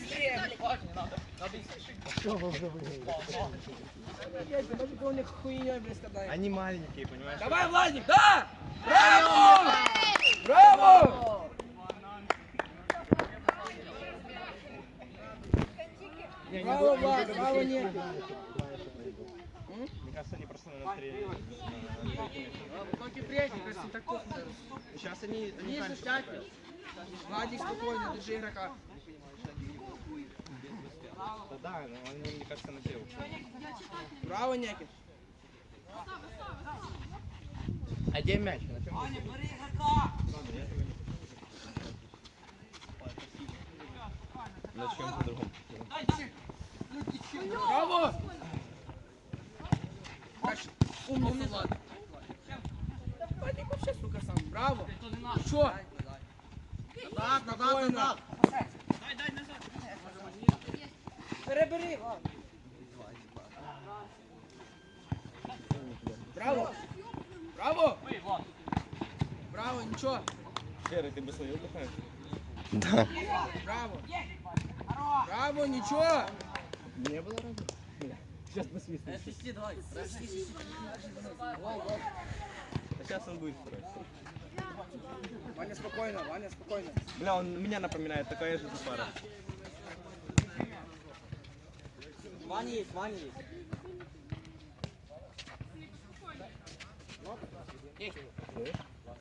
быстрее. Уже выиграли? Такого не хуйней, блядь, скадай. Они маленькие, понимаешь? Давай, Владик, да! Браво! Браво! Браво, Влад, браво, нет. Мне кажется, они просто на настроение. Сейчас они, они Ниже раньше сядьте. попадают. Владик, спокойно, держи игрока. Да, да, но они, мне кажется, на тело. Браво, Некин. А где мяч? На чем? На чем по-другому? Браво! Дальше. Умница, Влад. Владик вообще, сука, сам. Браво. Чё? Назад, назад, назад. Перебери, Влад. Браво. Браво. Браво, ничего. Серый, ты бы словил такое? Да. Браво. Браво, ничего. Не было разве? Сейчас бы свистнул. А сейчас он будет. Ваня, спокойно, Ваня, спокойно. Бля, он меня напоминает, такая же пара. Ваня есть, Ваня есть.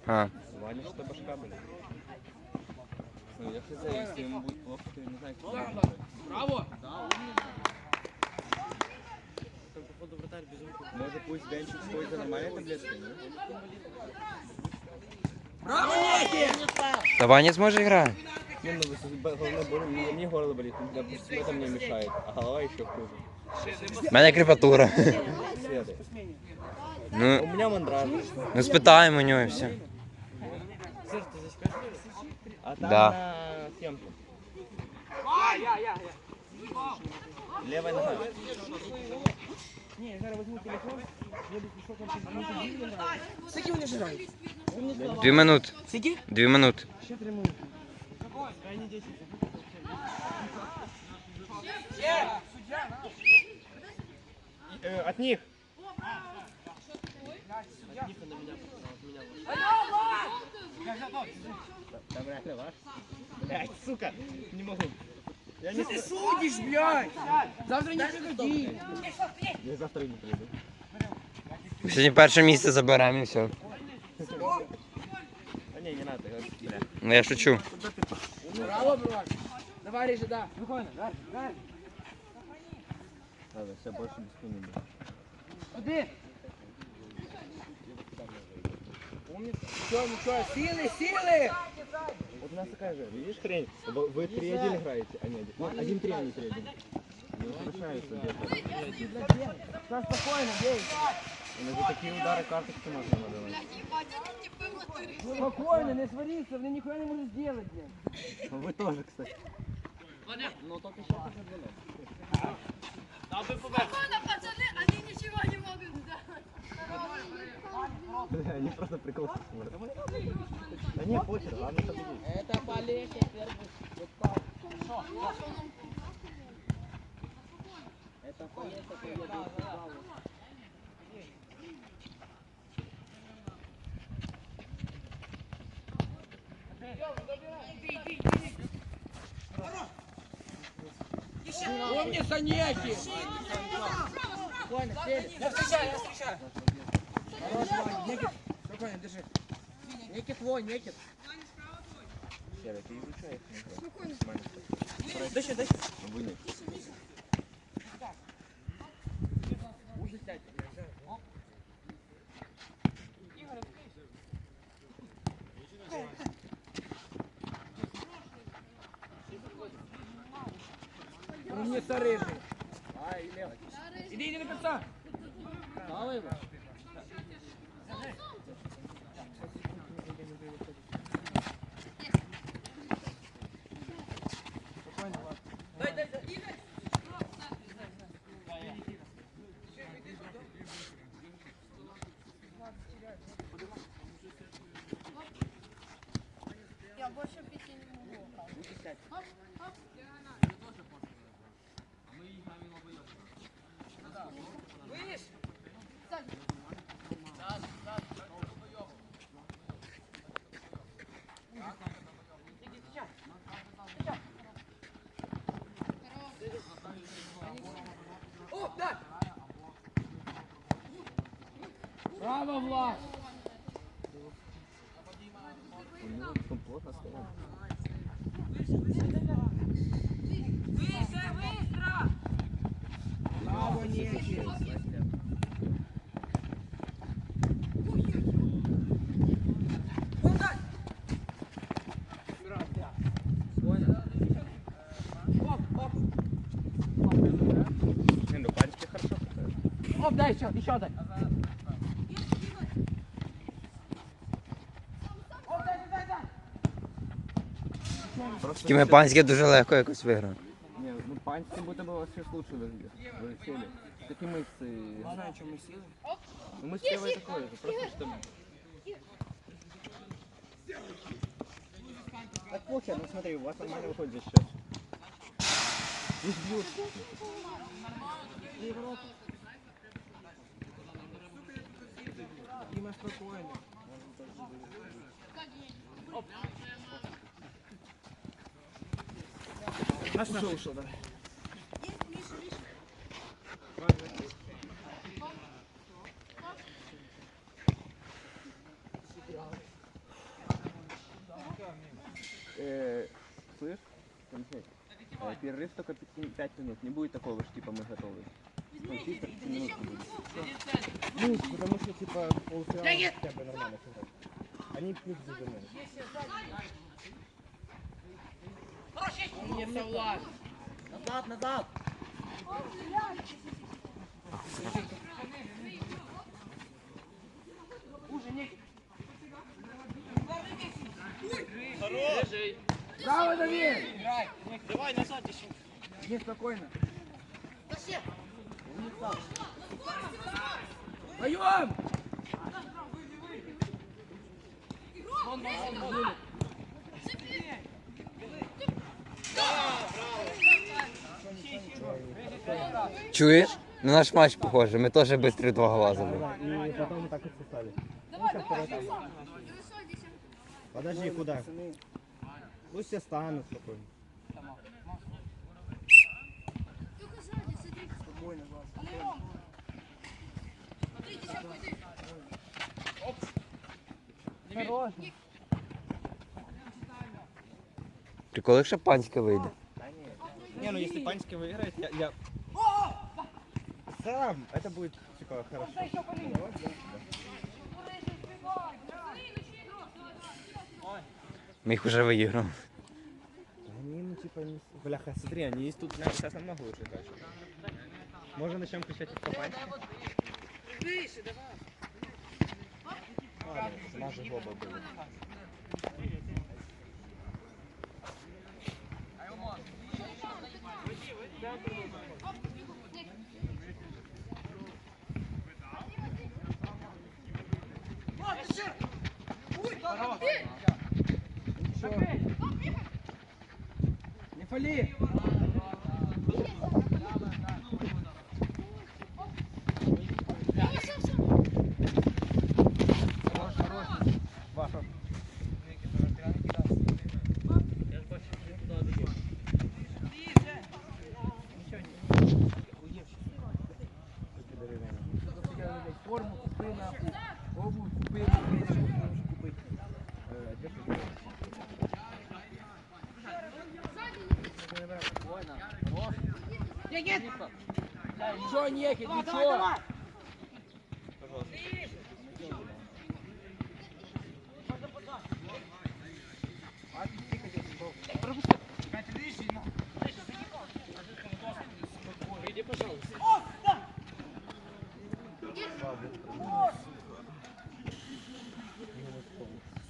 А, Ваня что башка, блин. Ну, я хз, если ему будет плохо, то я не знаю, кто Да, он. да. Браво. Может пусть Бенчик сходит за нормальной таблеткой, не? Браво, Неки! та Ваня зможе грати. Не, ну, вы с- б- головной болью, мне, мне горло болит, ну, допустим, это мне мешает, а голова еще хуже. У мене кріпатура. Следует. У Ну, меня мандраж. ну спитаємо у нього і все. А там Да. на съемке. Левая нога. Не, я зараз возьму телефон, буду пішов там Скільки вони вже грають? Дві минути. Скільки? Дві минути. Ще три минути. Э, от них. Там реально ваш. Блять, сука, не могу. Я не Ти судиш, блядь! Завтра не приходи. Я завтра не приду. Сьогодні перше місце заберемо і все. А не, не надо, я- бля. Ну я шучу. Браво, брат. Давай, Рижа, да. Виходь, давай, давай. Ладно, все, больше без хуйни будет. Один. Умница. Ничего, ничего, силы, силы! Вот у нас такая же, видишь хрень? Вы, вы 3-1 играете, а не один. Ну, 1-3, а не 3-1. Не совершаются где-то. Все спокойно, бей. За такие удары карточки можно надавать. Спокойно, не свариться, вони ніхуя не можуть зробити, блядь. Ну, Вы тоже, кстати. Спокойно, пацаны, они ничего не могут сделать. Бля, они просто прикол смотрят. Да не, похер, ладно, победить. Это Полеся, первый. Это Полеся, победил. Умница, Неки! Спокойно, сели. Я встречаю, я встречаю. Хорош, Ваня, Некит, спокойно, держи. Некит твой, Некит. Серый, ты изучаешь. Спокойно. Дальше, дальше. Умница рыжий. Ай, левый. Иди, иди до конца. Давай его. Спокойно, ладно. Дай, дай, дай. Я больше пяти не могу. Сядь. Оп, оп. Браво, Влад! Ну, там плотно стоят. Браво, Никит! Оп, оп, Не, ну панчики хорошо дай еще, еще дай. Тільки ми панське дуже легко якось виграли. Не, ну бы у вас сейчас лучше. Вы сели. Такие мышцы. Не знаю, что мы силы. Ну мы с Севой такое же, просто что... Так похер, ну смотри, у вас нормально выходит здесь счет. Здесь бьют. Дима, спокойно. Ушел, ушел, давай. Э, слышь, Тимофей, э, перерыв только 5 минут. Не будет такого, что типа мы готовы. Ну, чисто 5 минут будет. Ну, потому что типа полфинала хотя бы нормально сыграть. Они плюс задумали. Умница, Влад. Назад, назад. Уже, Никит. Браво, Давид! Давай назад еще. Не спокойно. Умница. Поем! Чуєш? На наш матч похоже, ми теж швидко два гола забили. И потом так вот сосали. Подожди, куда? Пусть все станут спокойно. Только сзади, смотри. Спокойно, Влад. Хорош. Приколи, якщо панське вийде. Не, ну если Панский выиграет, я... я... Сам, это будет типа хорошо. Ми їх вже виіграли. Они, ну типа, не... Бляха, смотри, они есть тут, сейчас намного лучше дальше. Можно начнем кричать по Панчике? Ладно, у нас же оба были. Не фали. ничего не ехать, давай, ничего. Давай, Иди, пожалуйста. О, да.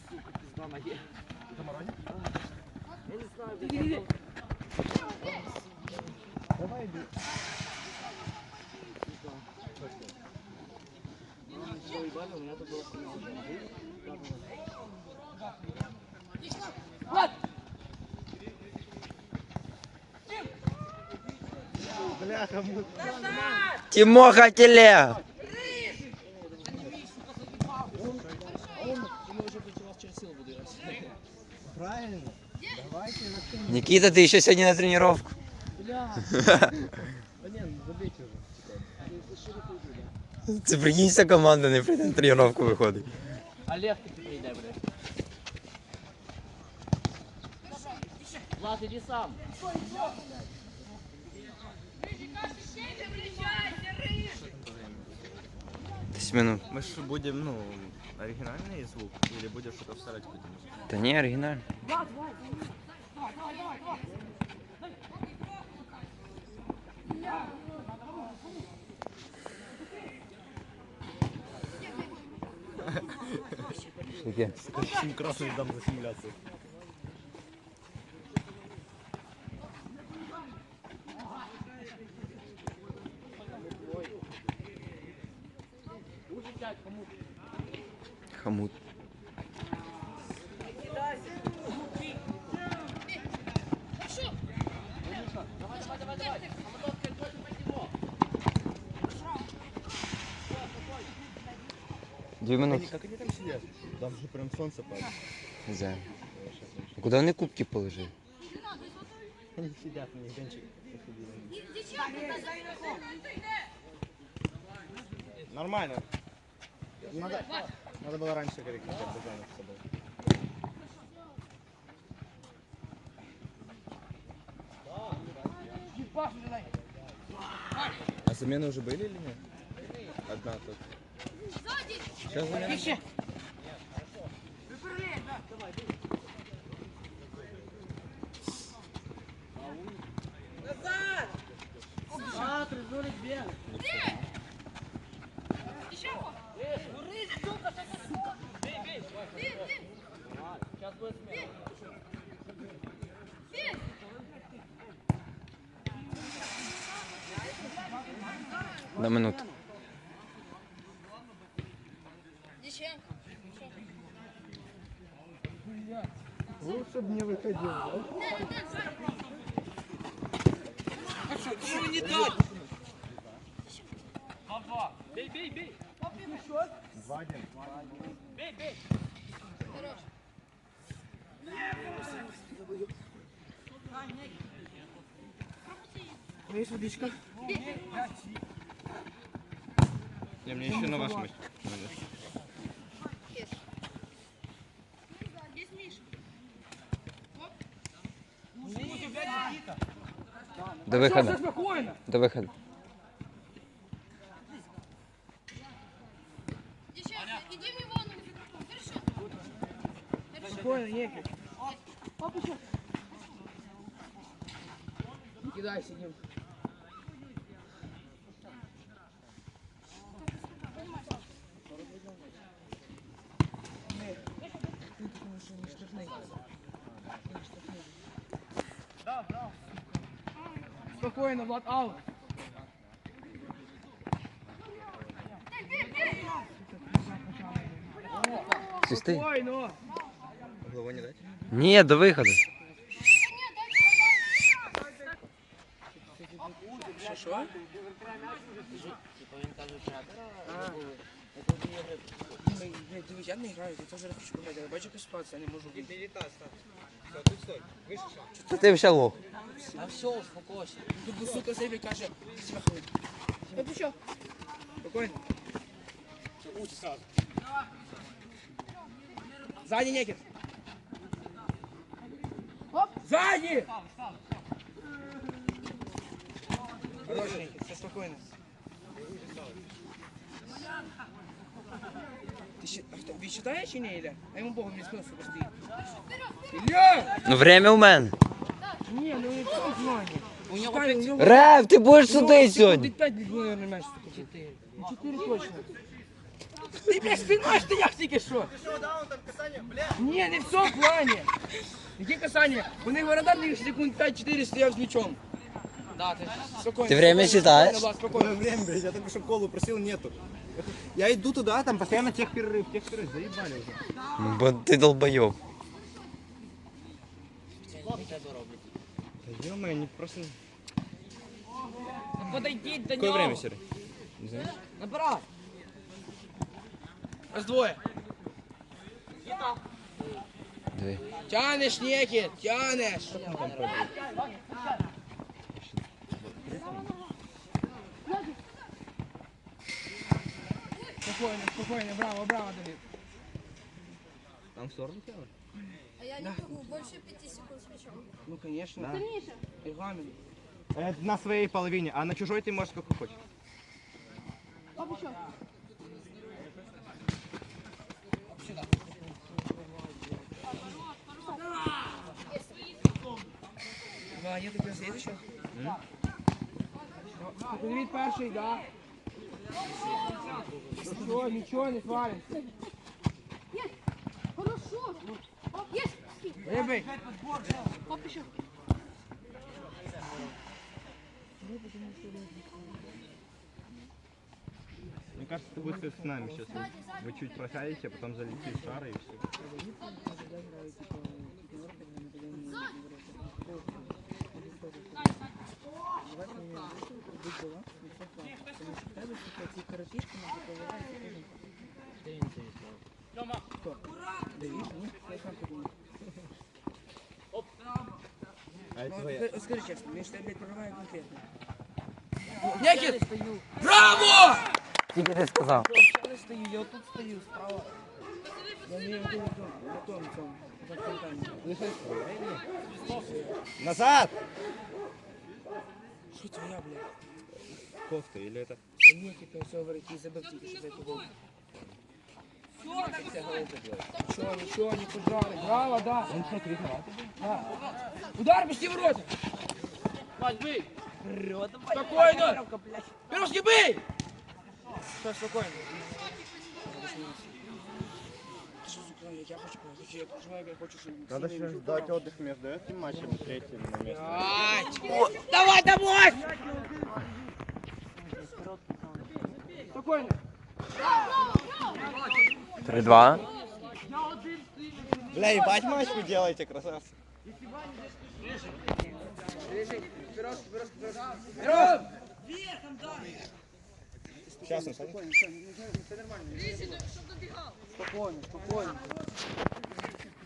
Сука, пизда ноги. Это морозе? Я не знаю, где. Давай, иди. ебали, у меня тут был Вот! Бляха, Тимоха Теле! Правильно. Никита, ты еще сегодня на тренировку. Бля. Це прикинь, вся команда не прийде на тренировку виходить. Олег таки прийде, блядь. Влад, иди сам. Минут. Мы же будем, ну, оригинальный звук или будем что-то вставлять какую-то Та ні, оригінально. Wiem. 8 krosów dam za 7. Прям солнце падает. Не знаю. А Куди вони кубки положили? Они сидят на ягончик. Нормально. Надо, надо было раньше говорить, как с собой. А замены уже были или нет? Одна только. Сейчас замена. А, ты жулик бегает. Сейчас будет смена. На минуту. Лучше бы не выходил. Бей, бей, бей. Два один. Бей, бей. Есть водичка? Не, мне еще на ваш матч. До виходу. спокойно. До виходу. Иди в него на микрофон, хорошо? Спокойно, некий. Кидай, сидим. Спокойно, Влад, аут. Спокойно. Голову не дать? Ні, до що? Дивись, я не граю, я теж хочу пограти, я бачу якусь ситуацію, я не можу. Та ти вже лох. А все, успокойся. Тут сука себе каже, смахуй. Я пущу. Спокойно. Сзади некит. Сзади! Хорош, Некит, все спокойно. Ты щи- а кто, вы считаешь или не, Илья? А ему богом не спину, сука, стоит. Илья! Ну время у мене. Не, ну не так знание. У него пять секунд. Рев, ти будеш судити сьогодні. 5 был, наверное, мяч, сука, 4. Ну 4 точно. Ти, блядь, спиною стояв тільки що. Ні, не в цьому плані. Які касання? У них воротар секунд 5-4 стояв з мячом. Да, ти спокійно. Ти время спокійно, считаєш? спокійно, Влад, спокійно. время, блядь, я только что колу просил, нету. Я иду туда, там постоянно тех перерыв, тех перерыв, заебали уже. Бо ти долбойоб. Да ё они просто... Подойди до Какое него. время, Серый? Не знаешь? Набирай. Раз двоє. Диви. Тянеш, Нікіт, тянеш. Спокойно, спокойно, браво, браво, Давид. Там в сторону тянут? А я не могу больше пяти секунд с мячом. Ну, конечно. Да. Регламент. Э, на своей половине, а на чужой ты можешь сколько хочешь. Два, є таке слідче? Давид перший, да. Нічого, нічого, не свалимся. Хорошо. Есть. Вибий. Оп, еще. Мне кажется, это будет с нами сейчас. Вы чуть просядете, а потом залетит шар и все А это твоя. Ну, Скажи чесно, він ж тебе блядь, прориває конкретно. Нікіт! Браво! Тільки ти сказав. Я не стою, я отут стою, справа. Я не на тому, на тому цьому. на фонтані. Назад! Що твоя, блядь? Кофта или это? Та Ні, типу, все говорить, і забив тільки, що це гол. Нічого, нічого, не поджали. Браво, да. Он що, крикнув? Да. Удар, почти ворота. Вань, бий! Спокойно. Пирожки, бей! Все, спокойно. Ты что, сука, я я хочу, я хочу, я хочу, я хочу, чтобы... Надо сейчас дать отдых между этим матчем и третьим на место. Ай, Давай, давай! Спокойно. 3-2. Бля, ебать матч вы делаете, красавцы. Вперед! Сейчас, Назад. Спокойно, спокойно.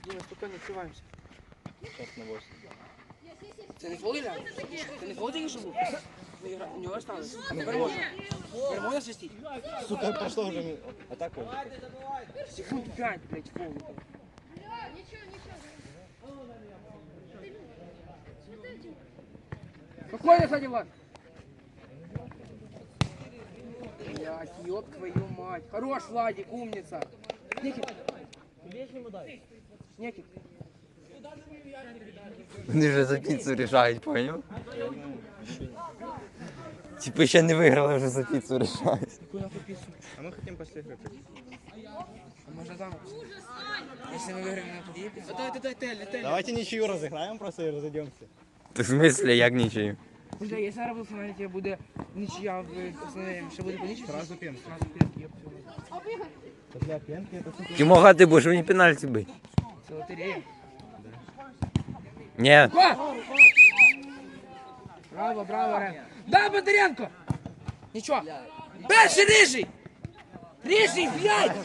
Дима, спокойно, відкриваємося. Сейчас на 8. Це не фол Ілля? Це не фол тільки що був? Ну, ігра- У нього осталось. Тепер можна. Тепер можна свистіть? Сука, прошло уже ми- атаку. Секунд 5, блядь, фол. Ничего, ничего. Спокойно, кстати, Влад. Блядь, ёб твою мать. Хорош, Владик, умница. Никит. Никит. Вони вже за піцу рішають, поняв? Типу ще не виграли, вже за піцу рішають. Какую нахуй пиццу? А мы хотим после игры пойти. А можно там? Если мы выиграем на туди, пиццу. Дай, дай, дай, дай, дай. Давайте ничью разыграем просто и разойдемся. Ти в смислі, як нічию? Бля, если зараз в финале буде нічия в основному, ще буде по нічі? Сразу пенки. Сразу пенки, ёб твою мать. Для пенки это сука. Тимоха, ти будеш мені пенальті бити? Це лотерея. Ні. Ко! Браво, браво, Рен. Да, Бондаренко! Нічого. Перший рижий! Рижий, блядь!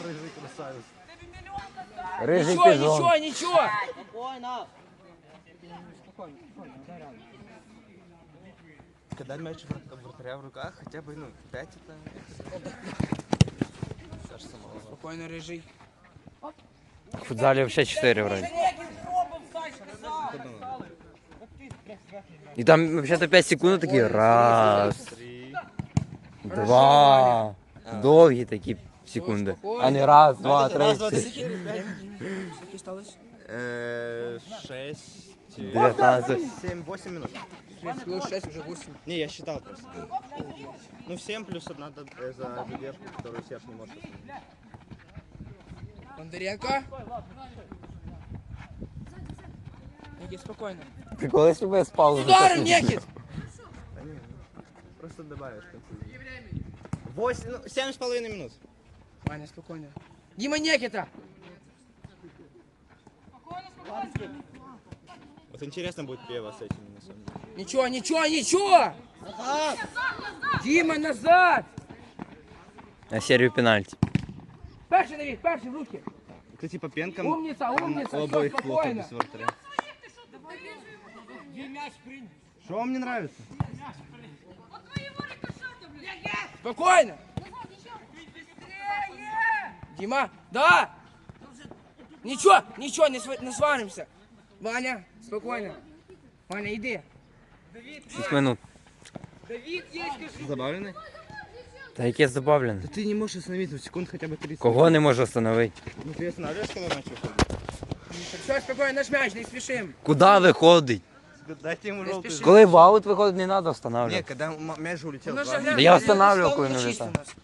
Рижий Нічого, пізон. нічого, нічого! Когда мяч в вратаря в руках, хотя бы, ну, 5 это... Кажется, мало. Спокойно, рижий. В футзалі взагалі 4 вроді. І там взагалі 5 секунд такі раз, Три. два. Довгі такі секунди. А не раз, два, три. чотири. Скільки сталося? Э, 6... 19. 7, 8 минут. 6 плюс 6, уже 8. Не, я считал просто. Ну, 7 плюс одна д- э, за задержку, которую Серж не может. остановить. Бондаренко. Никит, спокойно. Ти колись тебе спав? Удар, Никит! Да не, ну, просто добавишь в конце. 8, ну, 7 с половиной минут. Ваня, спокойно. Дима Никита! Вот интересно будет пева с этими, на самом деле. Ничего, ничего, ничего! Діма, назад! На серію пенальті. Перший Давид, перший в руки. Это типа пенком. Умница, умница, У все, обоих плохо спокойно. без вратаря. Что вам не нравится? Спокойно. Дима, да. Ничего, ничего, не, сва- не сваримся. Ваня, спокойно. Ваня, иди. 6 минут. Забавленный? Та яке забавлене. Да ты не можешь остановиться в секунд хотя бы 30. Кого не можу встановити? Ну ты останавливаешь, когда начал ходить? Все, спокойно, наш мяч, не спешим. Куди виходить? Дайте ему желтый. спеши. Коли в аут виходить, не треба Не, встановлювати. когда м- мяч улетел. Ну, же я стол коли не у нас.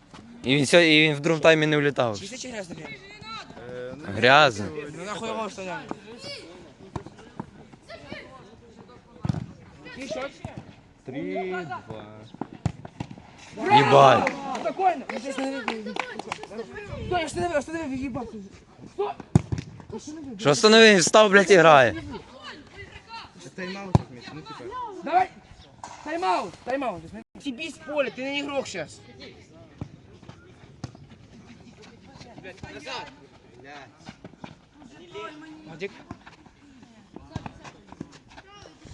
І він, сьо- і він в другому таймі не влітав. Чисто чи грязно, ну, Грязно. Ну нахуй его вставляем. Какие счет? Три, два. Їбать. Спокойно. Ну, здесь надо- Стой, останови, останови, ебать. Стой. Що встановив, він встав, блядь, і грає. Сейчас тайм-аут отметь. Ну типа. Давай. Тайм-аут, тайм-аут. Съебись в поле, ты не игрок сейчас. Владик.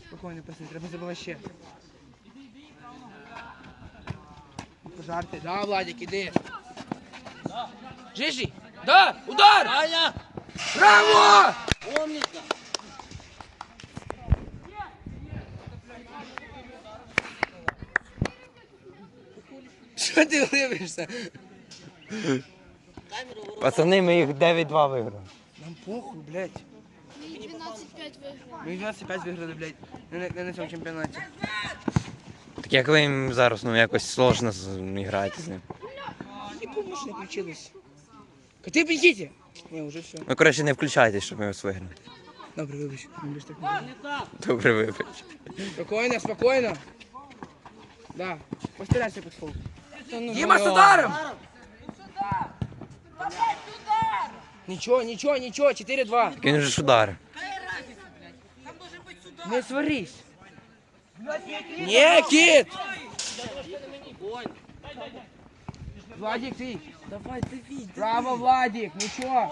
Спокойно, пацаны, треба забывать ще. Пожарти. Да, Владик, іди. Жижи. Да, удар! Аня! Браво! Умница! Що ти дивишся? Пацани, ми їх 9-2 виграли. Нам похуй, блядь. И 12-5 выиграли. Ми 12-5 виграли, блядь, на, на, на цьому чемпіонаті. Так як ви їм зараз ну, якось сложно з- грати з ним. Що не включилось. Коти, бігіть! Ні, уже все. Ну, коротше, не включайтесь, щоб ми вас виграли. Добре, вибач. Не будеш так не Добре, вибач. Спокойно, спокойно. Да. Постарайся под стол. Дима с ударом! Ничего, ничего, ничего, 4-2. Так він же ж ударив. Не сварись. Не, Кит! Владик, ты. Давай, ты видишь. Браво, Владик, ничего.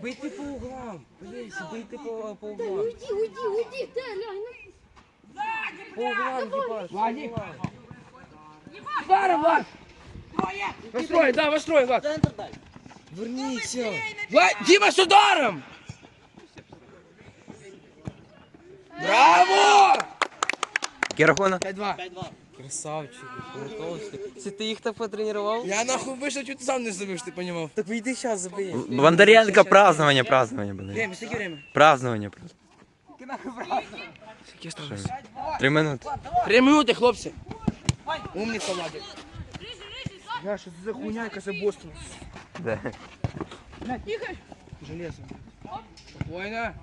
Бейте по углам. Блин, бейте по, по углам. Уйди, уйди, уйди, ты, Лёнь, По углам, ебать. Владик. Ударом, Влад. Вострой, да, вострой, Влад. Центр дай! Вернись. Влад, Дима с ударом. Браво! Який рахунок? 5-2. 5-2. Красавчик. Це ти їх так потренував? Я нахуй вышел, чуть сам не забыл, что ты понимал. Так вийди зараз забий. Бондаренко празднование, празднование. Время, сколько время? Празднование просто. Сколько осталось? Три минути. Три минуты, хлопцы. Умница, Владик. Я что за хуйня, за Бостон? Де? Железо. Спокойно.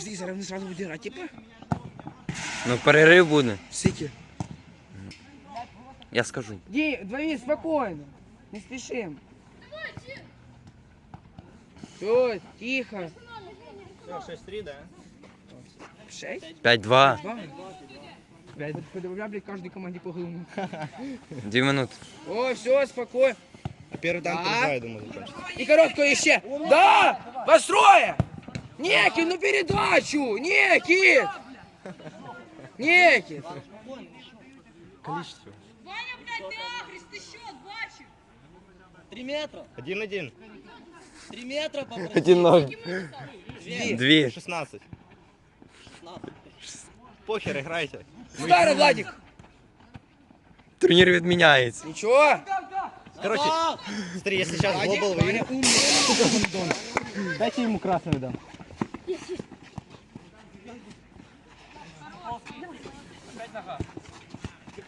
Подожди, зараз не сразу буде грати, типа? Ну, перерив буде. Сики. Я скажу. Ди, двои, спокойно. Не спешим. Все, тихо. Все, 6-3, да? Шесть? 5-2. Два? Блядь, подобавляй, блядь, каждой команде по голову. Дві минути. О, все, спокойно. А первый танк Да. я думаю, закончится. И короткую еще. Да! Построя! Некий, ну передачу! Некий! Некий! Количество. Ваня, блядь, ты ахрист, ты счет, бачу. 3 метра! 1-1. 3 метра попроси! Один ноль. Дві. Дві. 16. Похер, играйте. Старый Владик! Турнір відміняється. Ничего! Короче, смотри, если сейчас глобал Ваня выиграет, умный. дайте ему красный дам.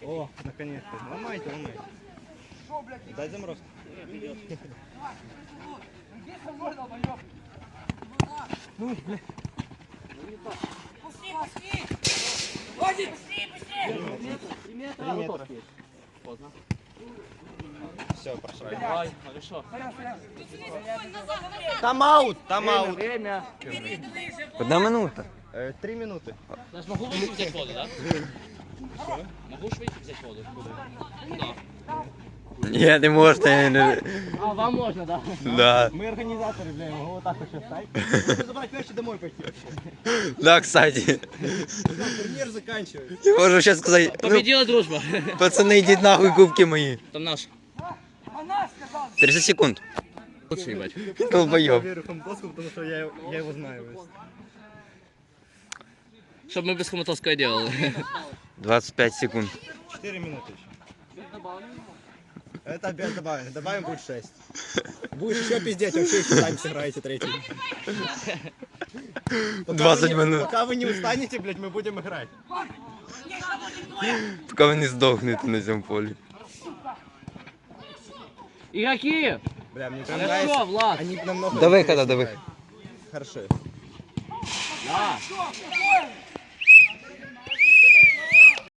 О, наконец-то. Ломайте, ломайте. Дай заморозку. Владик! Три метра. Все, пошла. Давай, хорошо. Тайм-аут, тайм-аут. Время. Одна минута. Э, Три минуты. Я ж могу выйти взять воду, да? Могу ж выйти взять воду? Куда? Ні, не можна. я не- А, вам можно, да? Да. Мы организаторы, бля, я могу вот так вот сейчас стать. Можно забрать вещи домой пойти вообще. Да, кстати. Турнир заканчивается. Я можу зараз сказати, ну, Победила дружба. пацани, йдіть нахуй кубки мої. Там наш. 30 секунд. Лучше ебать. Верю Хамтоску, потому что я, я его знаю. Чтоб мы без Хомутовского делали. 25 секунд. 4 минуты еще. Это опять добавим. Добавим будет 6. Будешь еще пиздеть, вообще еще сами сыграете третий. Пока 20 вы не- минут. Пока вы не устанете, блядь, мы будем играть. Поки ви не здохнете на цьому полі. Игроки! Бля, мне прям Хорошо, нравится. Влад. Они намного До выхода, до играют. Хорошо. Да.